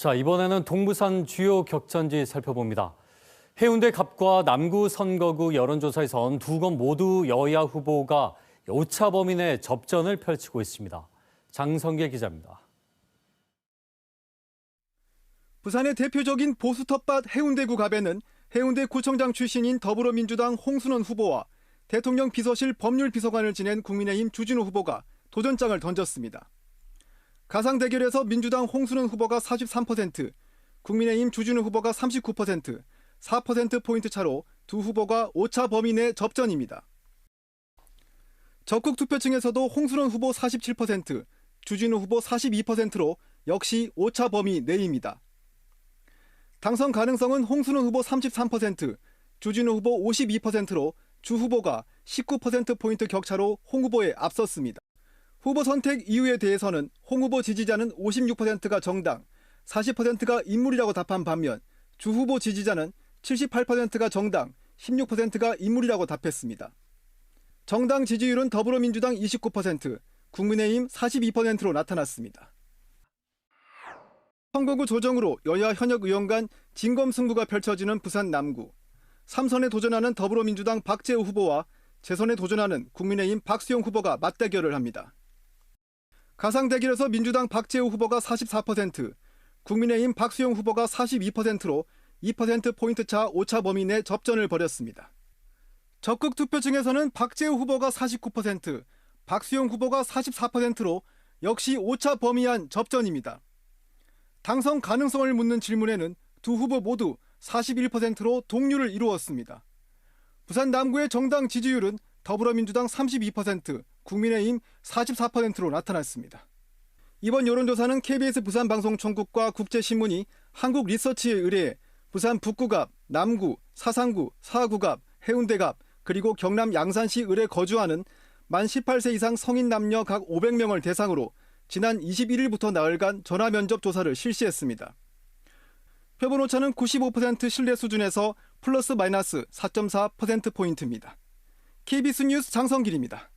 자, 이번에는 동부산 주요 격전지 살펴봅니다. 해운대 갑과 남구 선거구 여론조사에선 두곳 모두 여야 후보가 오차 범위 내 접전을 펼치고 있습니다. 장성계 기자입니다. 부산의 대표적인 보수 텃밭 해운대구 갑에는 해운대 구청장 출신인 더불어민주당 홍순원 후보와 대통령 비서실 법률비서관을 지낸 국민의힘 주진우 후보가 도전장을 던졌습니다. 가상 대결에서 민주당 홍순원 후보가 43%, 국민의힘 주진우 후보가 39%, 4%포인트 차로 두 후보가 오차 범위 내 접전입니다. 적극 투표층에서도 홍순원 후보 47%, 주진우 후보 42%로 역시 오차 범위 내입니다. 당선 가능성은 홍순원 후보 33%, 주진우 후보 52%로 주 후보가 19%포인트 격차로 홍 후보에 앞섰습니다. 후보 선택 이유에 대해서는 홍 후보 지지자는 56%가 정당, 40%가 인물이라고 답한 반면 주 후보 지지자는 78%가 정당, 16%가 인물이라고 답했습니다. 정당 지지율은 더불어민주당 29%, 국민의힘 42%로 나타났습니다. 선거구 조정으로 여야 현역 의원 간 진검 승부가 펼쳐지는 부산 남구. 3선에 도전하는 더불어민주당 박재우 후보와 재선에 도전하는 국민의힘 박수영 후보가 맞대결을 합니다. 가상 대결에서 민주당 박재우 후보가 44%, 국민의힘 박수영 후보가 42%로 2%포인트 차 오차 범위 내 접전을 벌였습니다. 적극 투표층에서는 박재우 후보가 49%, 박수영 후보가 44%로 역시 오차 범위 안 접전입니다. 당선 가능성을 묻는 질문에는 두 후보 모두 41%로 동률을 이루었습니다. 부산 남구의 정당 지지율은 더불어민주당 32%, 국민의힘 44%로 나타났습니다. 이번 여론조사는 KBS 부산방송총국과 국제신문이 한국 리서치에 의뢰해 부산 북구갑, 남구, 사상구, 사구갑, 해운대갑, 그리고 경남 양산시 을에 거주하는 만 18세 이상 성인 남녀 각 500명을 대상으로 지난 21일부터 나흘간 전화 면접 조사를 실시했습니다. 표본 오차는 95% 신뢰 수준에서 플러스 마이너스 4.4%포인트입니다. KBS 뉴스 장성길입니다.